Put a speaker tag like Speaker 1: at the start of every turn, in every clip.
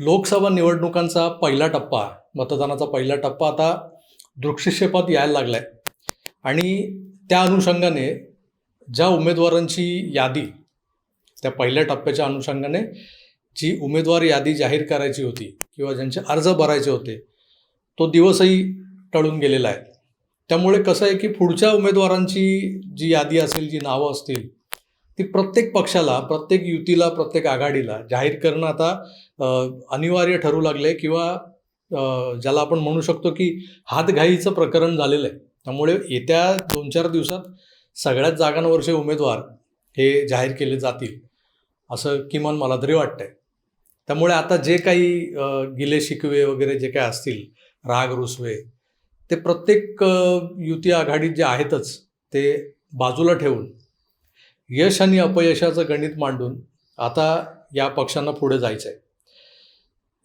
Speaker 1: लोकसभा निवडणुकांचा पहिला टप्पा मतदानाचा पहिला टप्पा आता दृक्षक्षेपात यायला लागला आहे आणि त्या अनुषंगाने ज्या उमेदवारांची यादी त्या पहिल्या टप्प्याच्या अनुषंगाने जी उमेदवार यादी जाहीर करायची होती किंवा ज्यांचे अर्ज भरायचे होते तो दिवसही टळून गेलेला आहे. त्यामुळे कसं आहे की पुढच्या उमेदवारांची जी यादी असेल जी नावं असतील ती प्रत्येक पक्षाला प्रत्येक युतीला प्रत्येक आघाडीला जाहीर करणं आता अनिवार्य ठरू लागले किंवा ज्याला आपण म्हणू शकतो की हातघाईचं प्रकरण झालेलं आहे. त्यामुळे येत्या दोन चार दिवसात सगळ्याच जागांवरचे उमेदवार हे जाहीर केले जातील असं किमान मला तरी वाटतंय. त्यामुळे आता जे काही गिले शिकवे वगैरे जे काही असतील राग रुसवे ते प्रत्येक युती आघाडीत जे आहेतच ते बाजूला ठेवून यश आणि अपयशाचं गणित मांडून आता या पक्षांना पुढे जायचं आहे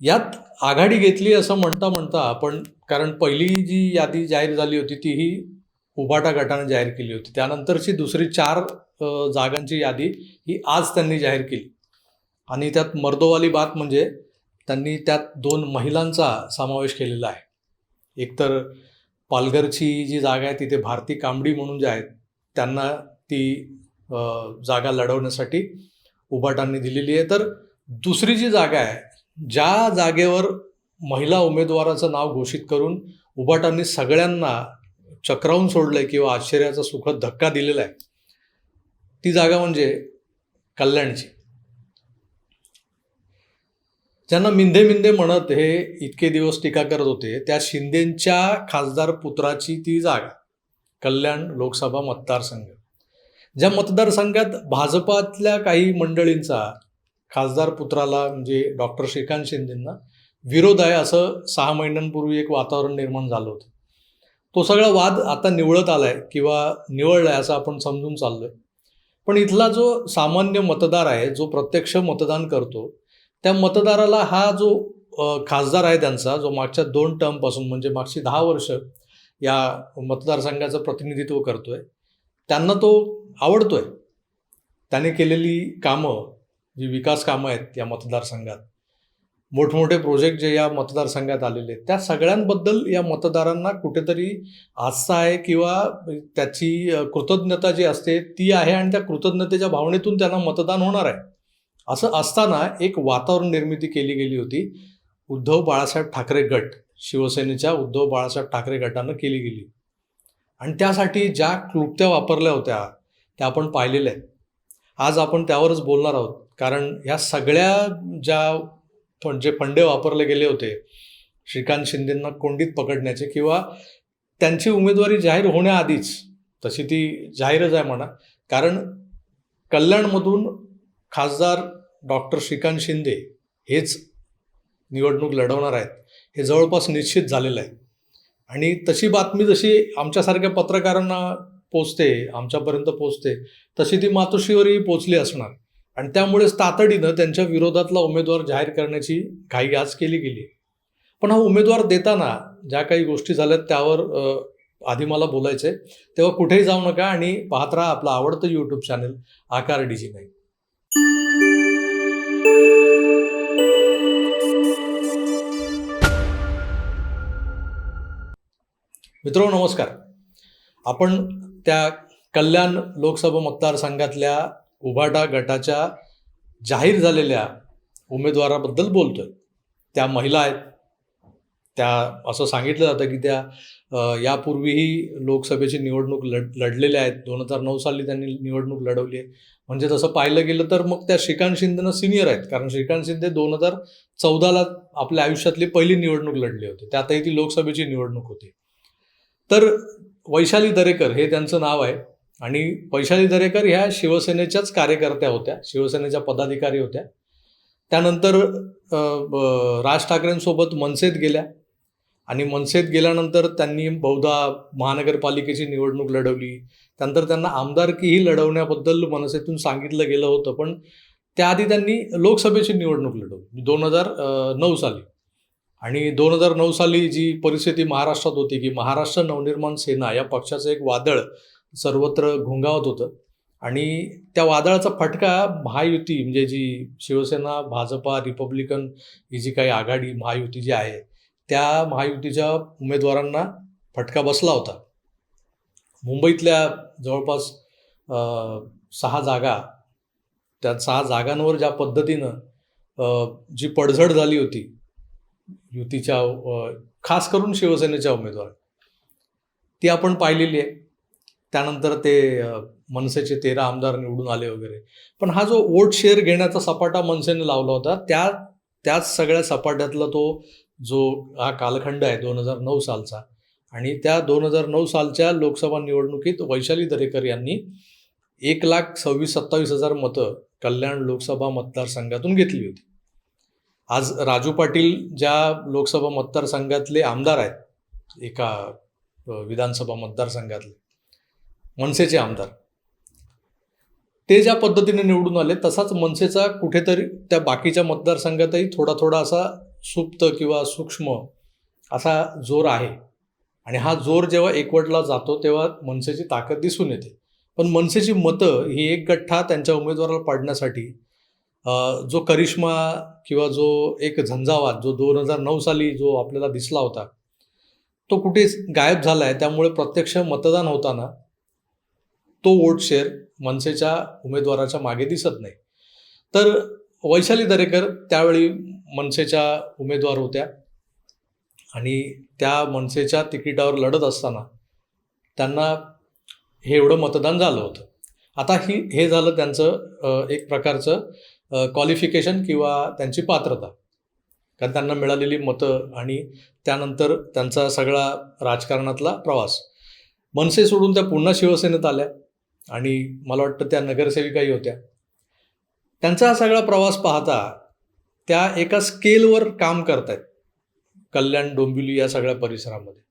Speaker 1: यात आघाडी घेतली असं म्हणता म्हणता आपण कारण पहिली जी यादी जाहीर झाली होती ती ही उभाटा गटाने जाहीर केली होती. त्यानंतरची दुसरी चार जागांची यादी ही आज त्यांनी जाहीर केली. आणि त्यात मर्दोवाली बात म्हणजे त्यांनी त्यात दोन महिलांचा समावेश केलेला आहे. एकतर पालघरची जी जागा आहे तिथे भारती कांबडी म्हणून जे आहेत त्यांना ती जागा लढवण्यासाठी उभाटांनी दिलेली आहे. तर दुसरी जी जागा आहे ज्या जागेवर महिला उमेदवाराचं नाव घोषित करून उभाटांनी सगळ्यांना चक्रावून सोडलंय किंवा आश्चर्याचा सुखद धक्का दिलेला आहे ती जागा म्हणजे कल्याणची. ज्यांना मिंदे मिंदे म्हणत हे इतके दिवस टीका करत होते त्या शिंदेंच्या खासदार पुत्राची ती जागा कल्याण लोकसभा मतदारसंघ. ज्या मतदारसंघात भाजपातल्या काही मंडळींचा खासदार पुत्राला म्हणजे डॉक्टर श्रीकांत शिंदेंना विरोध आहे असं सहा महिन्यांपूर्वी एक वातावरण निर्माण झालं होतं. तो सगळा वाद आता निवळत आहे किंवा निवळला आहे असं आपण समजून चाललो आहे पण इथला जो सामान्य मतदार आहे जो प्रत्यक्ष मतदान करतो त्या मतदाराला हा जो खासदार आहे त्यांचा जो मागच्या दोन टर्मपासून म्हणजे मागची दहा वर्ष या मतदारसंघाचं प्रतिनिधित्व करतोय त्यांना तो आवडतोय. त्याने केलेली कामं जी विकास कामं आहेत या मतदारसंघात मोठमोठे प्रोजेक्ट जे या मतदारसंघात आलेले आहेत त्या सगळ्यांबद्दल या मतदारांना कुठेतरी आस्था आहे किंवा त्याची कृतज्ञता जी असते ती आहे आणि त्या कृतज्ञतेच्या भावनेतून त्यांना मतदान होणार आहे. असं असताना एक वातावरण निर्मिती केली गेली होती. उद्धव बाळासाहेब ठाकरे गट शिवसेनेच्या उद्धव बाळासाहेब ठाकरे गटानं केली गेली. आणि त्यासाठी ज्या क्लुप्त्या वापरल्या होत्या त्या आपण पाहिलेल्या आहेत. आज आपण त्यावरच बोलणार आहोत. कारण ह्या सगळ्या ज्या पण जे फंडे वापरले गेले होते श्रीकांत शिंदेंना कोंडीत पकडण्याचे किंवा त्यांची उमेदवारी जाहीर होण्याआधीच तशी ती जाहीरच आहे म्हणा. कारण कल्याणमधून खासदार डॉक्टर श्रीकांत शिंदे हेच निवडणूक लढवणार आहेत. हे जवळपास निश्चित झालेलं आहे. आणि तशी बातमी जशी आमच्यासारख्या पत्रकारांना पोचते आमच्यापर्यंत पोचते तशी ती मातोश्रीवरही पोचली असणार. आणि त्यामुळेच तातडीनं त्यांच्या विरोधातला उमेदवार जाहीर करण्याची घाई आज केली गेली. पण हा उमेदवार देताना ज्या काही गोष्टी झाल्यात त्यावर आधी मला बोलायचं आहे तेव्हा कुठेही जाऊ नका आणि पाहत राहा आपलं आवडतं यूट्यूब चॅनल आकार डीजी नाही मित्रो नमस्कार. आपण त्या कल्याण लोकसभा मतदारसंघातल्या उभाटा गटाच्या जाहीर झालेल्या उमेदवाराबद्दल बोलतोय. त्या महिला आहेत. त्या असं सांगितलं जातं की त्या यापूर्वीही लोकसभेची निवडणूक लढ लढलेल्या आहेत. दोन हजार नऊ साली त्यांनी निवडणूक लढवली आहे. म्हणजे तसं पाहिलं गेलं तर मग त्या श्रीकांत शिंदेनं सिनियर आहेत. कारण श्रीकांत शिंदे दोन हजार चौदाला आपल्या आयुष्यातली पहिली निवडणूक लढली होती. त्यातही ती लोकसभेची निवडणूक होती. तर वैशाली दरेकर हे त्यांचं नाव आहे. आणि वैशाली दरेकर ह्या शिवसेनेच्याच कार्यकर्त्या होत्या शिवसेनेच्या पदाधिकारी होत्या. त्यानंतर राज ठाकरेंसोबत मनसेत गेल्या. आणि मनसेत गेल्यानंतर त्यांनी बहुधा महानगरपालिकेची निवडणूक लढवली. त्यानंतर त्यांना आमदारकीही लढवण्याबद्दल मनसेतून सांगितलं गेलं होतं. पण त्याआधी त्यांनी लोकसभेची निवडणूक लढवली. दोन हजार नऊ साली. आणि दोन हजार नऊ साली जी परिस्थिती महाराष्ट्रात होती की महाराष्ट्र नवनिर्माण सेना या पक्षाचं एक वादळ सर्वत्र घोंगावत होतं. आणि त्या वादळाचा फटका महायुती म्हणजे जी शिवसेना भाजपा रिपब्लिकन ही जी काही आघाडी महायुती जी आहे त्या महायुतीच्या उमेदवारांना फटका बसला होता. मुंबईतल्या जवळपास सहा जागा त्या सहा जागांवर ज्या पद्धतीनं जी पडझड झाली होती युतीच्या खास करून शिवसेनेच्या उमेदवार. ती आपण पाहिलेली आहे. त्यानंतर ते मनसेचे तेरा आमदार निवडून आले वगैरे. पण हा जो वोट शेअर घेण्याचा सपाटा मनसेने लावला होता त्या त्याच सगळ्या सपाट्यातला तो जो हा कालखंड आहे दोन हजार नऊ सालचा आणि त्या दोन हजार नऊ सालच्या लोकसभा निवडणुकीत वैशाली दरेकर यांनी एक लाख सव्वीस सत्तावीस हजार मतं कल्याण लोकसभा मतदारसंघातून घेतली होती. आज राजू पाटील ज्या लोकसभा मतदारसंघातले आमदार आहेत एका विधानसभा मतदारसंघातले मनसेचे आमदार ते ज्या पद्धतीने निवडून आले तसाच मनसेचा कुठेतरी त्या बाकीच्या मतदारसंघातही थोडा थोडा असा सुप्त किंवा सूक्ष्म असा जोर आहे. आणि हा जोर जेव्हा एकवटला जातो तेव्हा मनसेची ताकद दिसून येते. पण मनसेची मतं ही एक गठ्ठा त्यांच्या उमेदवाराला पाडण्यासाठी जो करिश्मा किंवा जो एक झंझावात जो दोन हजार नऊ साली जो आपल्याला दिसला होता तो कुठेच गायब झाला आहे त्यामुळे प्रत्यक्ष मतदान होताना तो वोट शेअर मनसेच्या उमेदवाराच्या मागे दिसत नाही. तर वैशाली दरेकर त्यावेळी मनसेच्या उमेदवार होत्या आणि त्या मनसेच्या तिकिटावर लढत असताना त्यांना हे एवढं मतदान झालं होतं. आता ही हे झालं त्यांचं एक प्रकारचं क्वालिफिकेशन किंवा त्यांची पात्रता. कारण त्यांना मिळालेली मतं आणि त्यानंतर त्यांचा सगळा राजकारणातला प्रवास. मनसे सोडून त्या पुन्हा शिवसेनेत आल्या आणि मला वाटतं त्या नगरसेविकाही होत्या. त्यांचा हा सगळा प्रवास पाहता त्या एका स्केलवर काम करतायत. कल्याण डोंबिवली या सगळ्या परिसरामध्ये.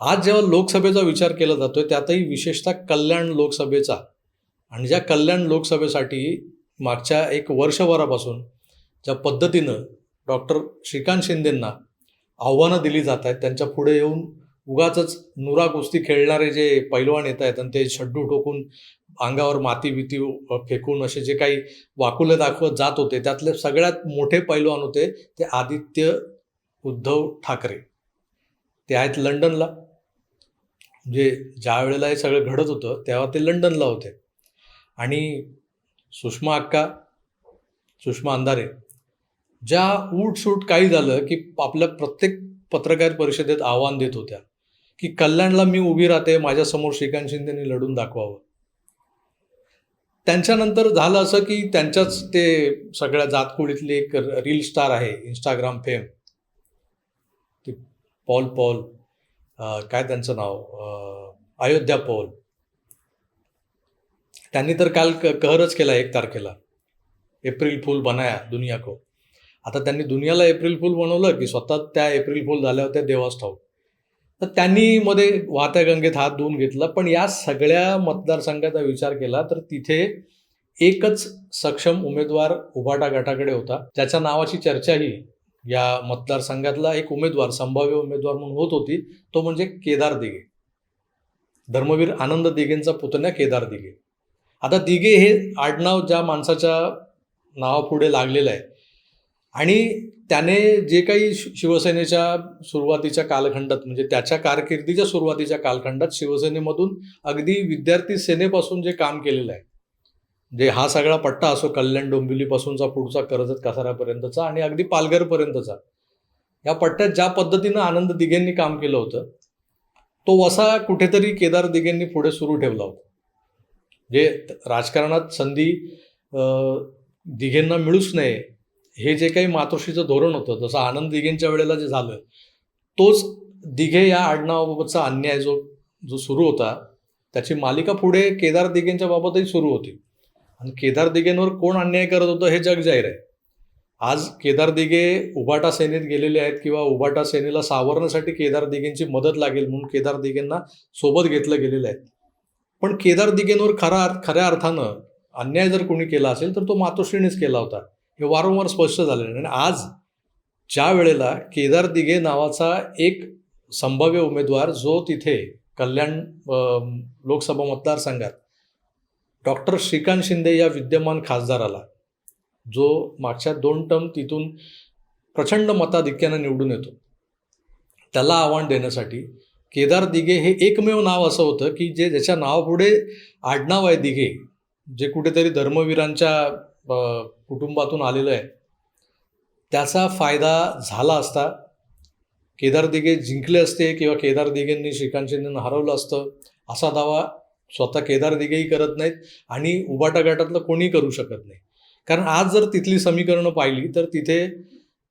Speaker 1: आज जेव्हा लोकसभेचा विचार केला जातोय त्यातही विशेषतः कल्याण लोकसभेचा. आणि ज्या कल्याण लोकसभेसाठी मागच्या एक वर्षभरापासून ज्या पद्धतीनं डॉक्टर श्रीकांत शिंदेंना आव्हानं दिली जात आहेत त्यांच्या पुढे येऊन उगाच नुरा कुस्ती खेळणारे जे पैलवान येत आहेत आणि ते शड्डू ठोकून अंगावर माती बिती फेकून असे जे काही वाकुले दाखवत जात होते त्यातले सगळ्यात मोठे पैलवान होते ते आदित्य उद्धव ठाकरे. ते आहेत लंडनला. म्हणजे ज्या वेळेला हे सगळं घडत होतं तेव्हा ते लंडनला होते. आणि सुषमा अक्का सुषमा अंधारे ज्या उठसूट काही झालं की आपल्या प्रत्येक पत्रकार परिषदेत आव्हान देत होत्या की कल्याणला मी उभी राहते माझ्यासमोर श्रीकांत शिंदेनी लढून दाखवावं. त्यांच्यानंतर झालं असं की त्यांच्याच ते सगळ्या जातकुळीतले एक रील स्टार आहे इंस्टाग्राम फेम ते पॉल पॉल काय त्यांचं नाव? अयोध्या पॉल. त्यांनी तर काल क कहरच केला एक तारखेला. एप्रिल फूल बनाया दुनिया को आता त्यांनी दुनियाला एप्रिल फूल बनवलं की स्वतः त्या एप्रिल फूल झाल्या होत्या देवास ठाऊक. तर त्यांनी मध्ये वाहत्या गंगेत हात धुवून घेतला पण या सगळ्या मतदारसंघाचा विचार केला तर तिथे एकच सक्षम उमेदवार उभाटा गटाकडे होता. ज्याच्या नावाची चर्चाही या मतदारसंघातला एक उमेदवार संभाव्य उमेदवार म्हणून होत होती तो म्हणजे केदार दिघे. धर्मवीर आनंद दिघेंचा पुतण्या केदार दिघे. आता दिघे हे आडनाव ज्या माणसाच्या नावापुढे लागलेलं आहे. आणि त्याने जे काही शि- शिवसेनेच्या सुरुवातीच्या कालखंडात म्हणजे त्याच्या कारकिर्दीच्या सुरुवातीच्या कालखंडात शिवसेनेमधून अगदी विद्यार्थी सेनेपासून जे काम केलेलं आहे जे हा सगळा पट्टा असो कल्याण डोंबिवलीपासूनचा पुढचा कर्जत कसाऱ्यापर्यंतचा आणि अगदी पालघरपर्यंतचा या पट्ट्यात ज्या पद्धतीनं आनंद दिघेंनी काम केलं होतं तो वसा कुठेतरी केदार दिघेंनी पुढे सुरू ठेवला होता. जे राजकारणात संधी दिघेंना मिळूच नये हे जे काही मातोश्रीचं धोरण होतं जसं आनंद दिघेंच्या वेळेला जे झालं तोच दिघे या आडनावाबाबतचा अन्याय जो जो सुरू होता त्याची मालिका पुढे केदार दिघेंच्या बाबतही सुरू होती. आणि केदार दिघेंवर कोण अन्याय करत होतं हे जग जाहीर आहे. आज केदार दिघे उभाटा सेनेत गेलेले आहेत किंवा उभाटा सेनेला सावरण्यासाठी केदार दिघेंची मदत लागेल म्हणून केदार दिघेंना सोबत घेतलं गेलेलं आहे. पण केदार दिगेंवर खरा अर्थ खऱ्या अर्थानं अन्याय जर कोणी केला असेल तर तो मातोश्रीनेच केला होता. हे वारंवार स्पष्ट झालेलं आणि आज ज्या वेळेला केदार दिघे नावाचा एक संभाव्य उमेदवार जो तिथे कल्याण लोकसभा मतदारसंघात डॉक्टर श्रीकांत शिंदे या विद्यमान खासदाराला जो मागच्या दोन टर्म तिथून प्रचंड मताधिक्यानं निवडून येतो त्याला आव्हान देण्यासाठी केदार दिघे हे एकमेव नाव असं होतं की जे ज्याच्या नावापुढे आडनाव आहे दिघे जे कुठेतरी धर्मवीरांच्या कुटुंबातून आलेलं आहे. त्याचा फायदा झाला असता केदार दिघे जिंकले असते किंवा केदार दिघेंनी श्रीकांत शिंदेनं हरवलं असतं असा दावा स्वतः केदार दिघेही करत नाहीत आणि उबाटा गटातलं कोणी करू शकत नाही. कारण आज जर तिथली समीकरणं पाहिली तर तिथे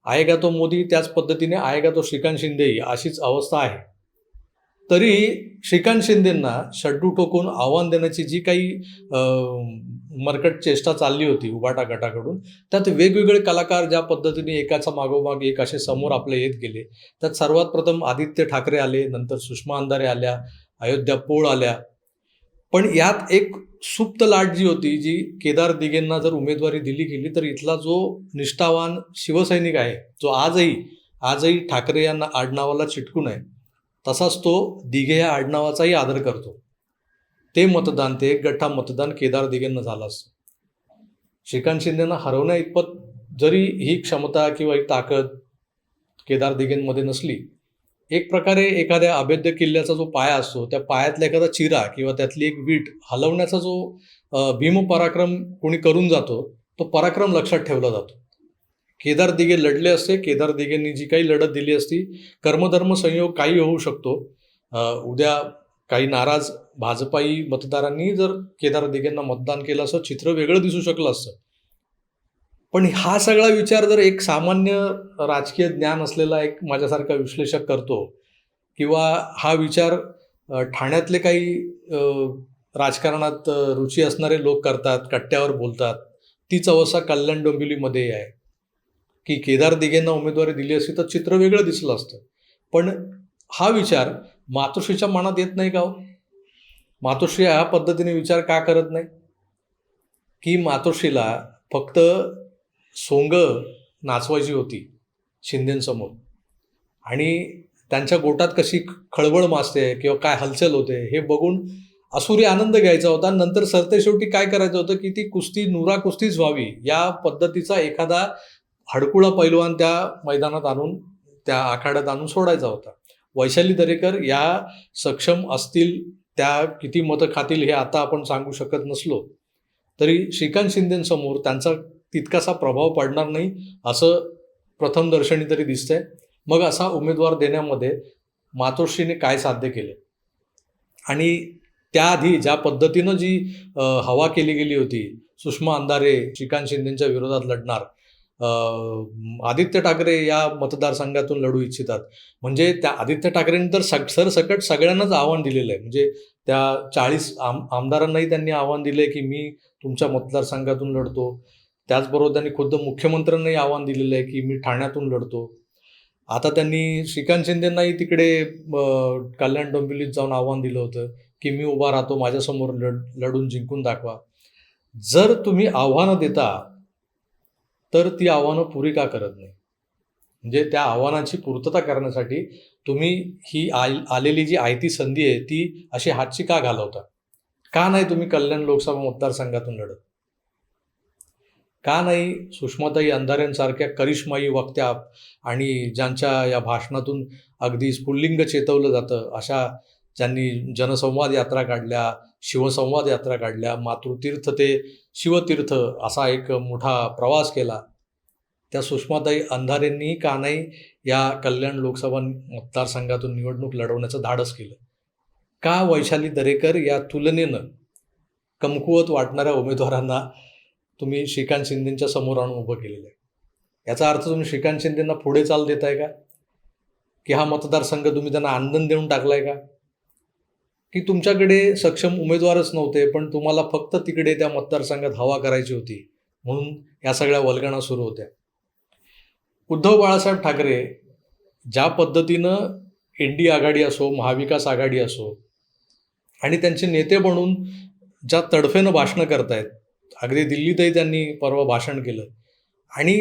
Speaker 1: आएगा तो मोदी त्याच पद्धतीने आएगा तो श्रीकांत शिंदेही अशीच अवस्था आहे. तरी श्रीकांत शिंदेंना शड्डू टोकून आव्हान देण्याची जी काही मरकट चेष्टा चालली होती उभाटा गटाकडून त्यात वेगवेगळे कलाकार ज्या पद्धतीने एकाचा मागोमाग एक असे समोर आपले येत गेले. त्यात सर्वात प्रथम आदित्य ठाकरे आले नंतर सुषमा अंधारे आल्या अयोध्या पोळ आल्या. पण यात एक सुप्त लाट जी होती जी केदार दिघेंना जर उमेदवारी दिली गेली तर इथला जो निष्ठावान शिवसैनिक आहे जो आजही आजही ठाकरे यांना आडनावाला चिटकून आहे तसाच तो दिघे या आडनावाचाही आदर करतो. ते मतदान ते एक गठ्ठा मतदान केदार दिघेंना झालं असतं. श्रीकांत शिंदेना हरवण्या इतपत जरी ही क्षमता किंवा ही ताकद केदार दिघेंमध्ये नसली एक प्रकारे एखाद्या अभेद्य किल्ल्याचा जो पाया असतो त्या पायातला एखादा चिरा किंवा त्यातली एक वीट हलवण्याचा जो भीम पराक्रम कोणी करून जातो तो पराक्रम लक्षात ठेवला जातो. केदार दिघे लढले असते. केदार दिघेंनी जी काही लढत दिली असती कर्मधर्म संयोग काही होऊ शकतो. उद्या काही नाराज भाजपाई मतदारांनी जर केदार दिघेंना मतदान केलं असं चित्र वेगळं दिसू शकलं असतं. पण हा सगळा विचार जर एक सामान्य राजकीय ज्ञान असलेला एक माझ्यासारखा विश्लेषक करतो किंवा हा विचार ठाण्यातले काही राजकारणात रुची असणारे लोक करतात कट्ट्यावर बोलतात तीच अवस्था कल्याण डोंबिवलीमध्ये आहे. की केदार दिघेंना उमेदवारी दिली असती तर चित्र वेगळं दिसलं असतं. पण हा विचार मातोश्रीच्या मनात येत नाही का हो? मातोश्री ह्या पद्धतीने विचार का करत नाही? की मातोश्रीला फक्त सोंग नाचवायची होती शिंदेंसमोर. आणि त्यांच्या गोटात कशी खळबळ माजते किंवा काय हालचाल होते हे बघून असुरी आनंद घ्यायचा होता. नंतर सरते शेवटी काय करायचं होतं की ती कुस्ती नुरा कुस्तीच व्हावी या पद्धतीचा एखादा हडकुळा पैलवान त्या मैदानात आणून त्या आखाड्यात आणून सोडायचा होता. वैशाली दरेकर या सक्षम असतील त्या किती मतं खातील हे आता आपण सांगू शकत नसलो तरी श्रीकांत शिंदेंसमोर त्यांचा तितकासा प्रभाव पडणार नाही असं प्रथम दर्शनी तरी दिसतंय. मग असा उमेदवार देण्यामध्ये मातोश्रीने काय साध्य केले? आणि त्याआधी ज्या पद्धतीनं जी हवा केली गेली होती सुषमा अंधारे श्रीकांत शिंदेंच्या विरोधात लढणार आदित्य ठाकरे या मतदारसंघातून लढू इच्छितात. म्हणजे त्या आदित्य ठाकरेंनी तर सग सरसकट सगळ्यांनाच आव्हान दिलेलं आहे. म्हणजे त्या चाळीस आम आमदारांनाही त्यांनी आव्हान दिलं आहे की मी तुमच्या मतदारसंघातून लढतो. त्याचबरोबर त्यांनी खुद्द मुख्यमंत्र्यांनाही आव्हान दिलेलं आहे की मी ठाण्यातून लढतो. आता त्यांनी श्रीकांत शिंदेंनाही तिकडे कल्याण डोंबिवलीत जाऊन आव्हान दिलं होतं की मी उभा राहतो माझ्यासमोर लढ लढून जिंकून दाखवा. जर तुम्ही आव्हानं देता तर ती आव्हानं पुरी का करत नाही? म्हणजे त्या आव्हानाची पूर्तता करण्यासाठी तुम्ही ही आल आलेली जी आयती संधी आहे ती अशी हातची का घालवता? का नाही तुम्ही कल्याण लोकसभा मतदारसंघातून लढत? का नाही सुषमाताई अंधाऱ्यांसारख्या करिश्माई वक्त्या आणि ज्यांच्या या भाषणातून अगदी स्फुल्लिंग चेतवलं जातं अशा ज्यांनी जनसंवाद यात्रा काढल्या शिवसंवाद यात्रा काढल्या. मातृतीर्थ ते शिवतीर्थ असा एक मोठा प्रवास केला. त्या सुषमाताई अंधारेंनी का नाही या कल्याण लोकसभा मतदारसंघातून निवडणूक लढवण्याचं धाडस केलं. का वैशाली दरेकर या तुलनेनं कमकुवत वाटणाऱ्या उमेदवारांना तुम्ही श्रीकांत शिंदेंच्या समोर आणून उभं केलेलं आहे? याचा अर्थ तुम्ही श्रीकांत शिंदेंना पुढे चाल देताय का? की हा मतदारसंघ तुम्ही त्यांना आनंद देऊन टाकलाय का? की तुमच्याकडे सक्षम उमेदवारच नव्हते पण तुम्हाला फक्त तिकडे त्या मतदारसंघात हवा करायची होती. म्हणून या सगळ्या वल्गणा सुरू होत्या. उद्धव बाळासाहेब ठाकरे ज्या पद्धतीनं एन डी आघाडी असो महाविकास आघाडी असो आणि त्यांचे नेते बनून ज्या तडफेनं भाषणं करतायत अगदी दिल्लीतही त्यांनी परवा भाषण केलं. आणि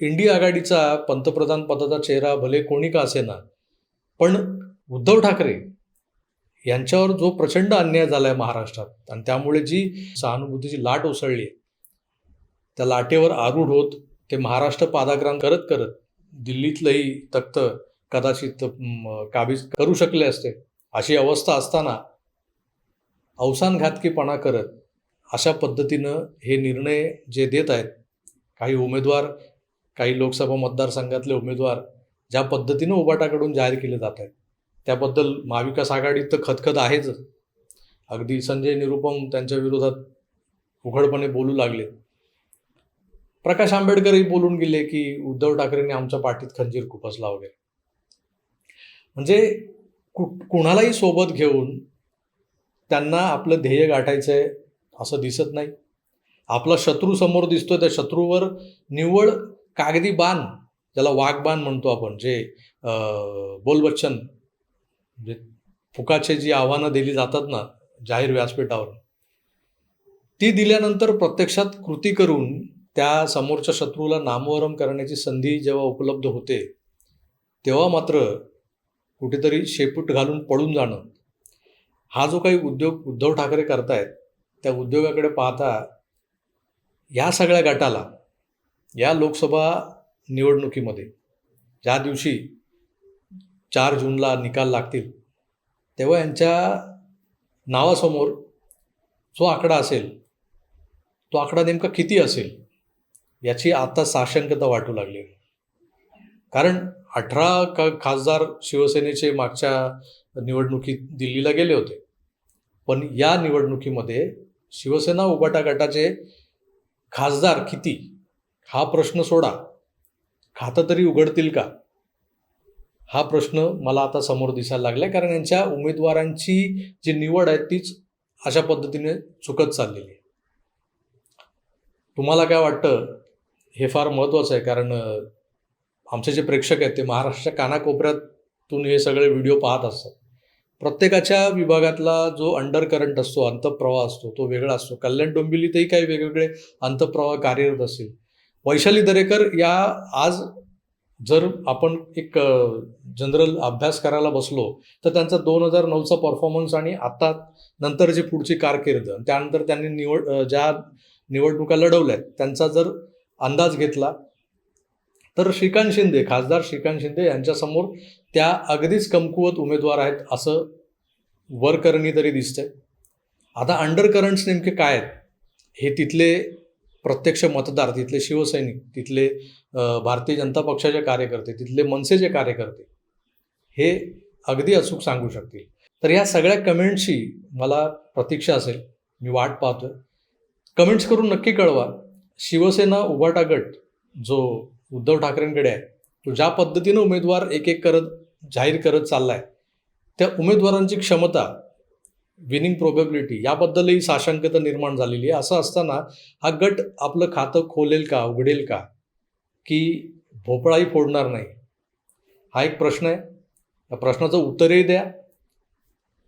Speaker 1: इंडिया आघाडीचा पंतप्रधान पदाचा चेहरा भले कोणी का असेना पण उद्धव ठाकरे यांच्यावर जो प्रचंड अन्याय झाला आहे महाराष्ट्रात आणि त्यामुळे जी सहानुभूतीची लाट उसळली आहे त्या लाटेवर आरूढ होत ते महाराष्ट्र पादाक्रांत करत करत दिल्लीतलंही तख्त कदाचित काबीज करू शकले असते अशी अवस्था असताना अवसानघातकीपणा करत अशा पद्धतीनं हे निर्णय जे देत आहेत काही उमेदवार काही लोकसभा मतदारसंघातले उमेदवार ज्या पद्धतीनं उबाटाकडून जाहीर केले जात आहेत त्याबद्दल महाविकास आघाडीत तर खतखत आहेच. अगदी संजय निरुपम त्यांच्या विरोधात उघडपणे बोलू लागले. प्रकाश आंबेडकरही बोलून गेले की उद्धव ठाकरेंनी आमच्या पाठीत खंजीर खुपसला वगैरे म्हणजे कु कुणालाही सोबत घेऊन त्यांना आपलं ध्येय गाठायचं आहे असं दिसत नाही. आपला शत्रू समोर दिसतोय त्या शत्रूवर निव्वळ कागदी बाण ज्याला वाघबाण म्हणतो आपण जे बोलबच्चन म्हणजे फुकाचे जी आव्हानं दिली जातात ना जाहीर व्यासपीठावर ती दिल्यानंतर प्रत्यक्षात कृती करून त्या समोरच्या शत्रूला नामवरम करण्याची संधी जेव्हा उपलब्ध होते तेव्हा मात्र कुठेतरी शेपूट घालून पळून जाणं. हा जो काही उद्योग उद्धव ठाकरे करतायत त्या उद्योगाकडे पाहता या सगळ्या गटाला या लोकसभा निवडणुकीमध्ये ज्या दिवशी चार जूनला निकाल लागतील. तेव्हा यांच्या नावासमोर जो आकडा असेल तो आकडा नेमका किती असेल याची आता साशंकता वाटू लागली. कारण अठरा का खासदार शिवसेनेचे मागच्या निवडणुकीत दिल्लीला गेले होते. पण या निवडणुकीमध्ये शिवसेना उबाटा गटाचे खासदार किती? हा प्रश्न सोडा. खातं तरी उघडतील का? हा प्रश्न मला आता समोर दिसायला लागला कारण यांच्या उमेदवारांची जी निवड आहे तीच अशा पद्धतीने चुकत चाललेली आहे. तुम्हाला काय वाटतं? हे फार महत्त्वाचं आहे कारण आमचे जे प्रेक्षक आहेत ते महाराष्ट्राच्या कानाकोपऱ्यातून हे सगळे व्हिडिओ पाहत असतात. प्रत्येकाच्या विभागातला जो अंडर करंट असतो अंतप्रवाह असतो तो वेगळा असतो. कल्याण डोंबिवलीतही काही वेगवेगळे अंतप्रवाह कार्यरत असतील. वैशाली दरेकर या आज जर आपण एक जनरल अभ्यास करायला बसलो तर त्यांचा दोन हजार नऊचा परफॉर्मन्स आणि आता नंतरची पुढची कारकीर्द त्यानंतर त्यांनी निवड ज्या निवडणुका लढवल्या आहेत त्यांचा जर अंदाज घेतला तर श्रीकांत शिंदे खासदार श्रीकांत शिंदे यांच्यासमोर त्या अगदीच कमकुवत उमेदवार आहेत असं वरकरणी तरी दिसतंय. आता अंडर करंट्स नेमके काय आहेत? हे तिथले प्रत्यक्ष मतदार तिथले शिवसैनिक तिथले भारतीय जनता पक्षाचे कार्यकर्ते तिथले मनसेचे कार्यकर्ते हे अगदी अचूक सांगू शकतील. तर या सगळ्या कमेंट्सची मला प्रतीक्षा असेल. मी वाट पाहतोय. कमेंट्स करून नक्की कळवा. शिवसेना उभाटा गट जो उद्धव ठाकरेंकडे आहे तो ज्या पद्धतीनं उमेदवार एक एक करत जाहीर करत चाललाय त्या उमेदवारांची क्षमता विनिंग प्रोबेबिलिटी याबद्दलही साशंकता निर्माण झालेली आहे. असं असताना हा गट आपलं खातं खोलेल का उघडेल का? की भोपळाही फोडणार नाही. हा एक प्रश्न आहे. या प्रश्नाचं उत्तरही द्या.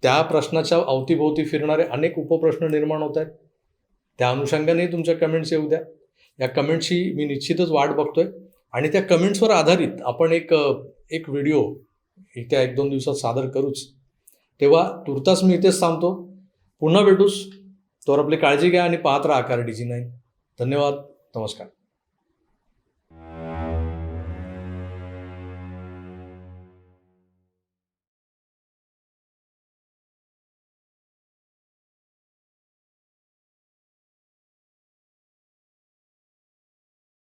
Speaker 1: त्या प्रश्नाच्या अवतीभोवती फिरणारे अनेक उपप्रश्न निर्माण होत आहेत. त्या अनुषंगाने तुमच्या कमेंट्स येऊ द्या. या कमेंट्सची मी निश्चितच वाट बघतोय. आणि त्या कमेंट्सवर आधारित आपण एक एक व्हिडिओ येत्या एक दोन दिवसात सादर करूच. तेव्हा तुर्तास मी इथेच थांबतो. पुन्हा भेटूस. तोवर आपली काळजी घ्या आणि पाहत राहा आकार डीजी नाही धन्यवाद. नमस्कार.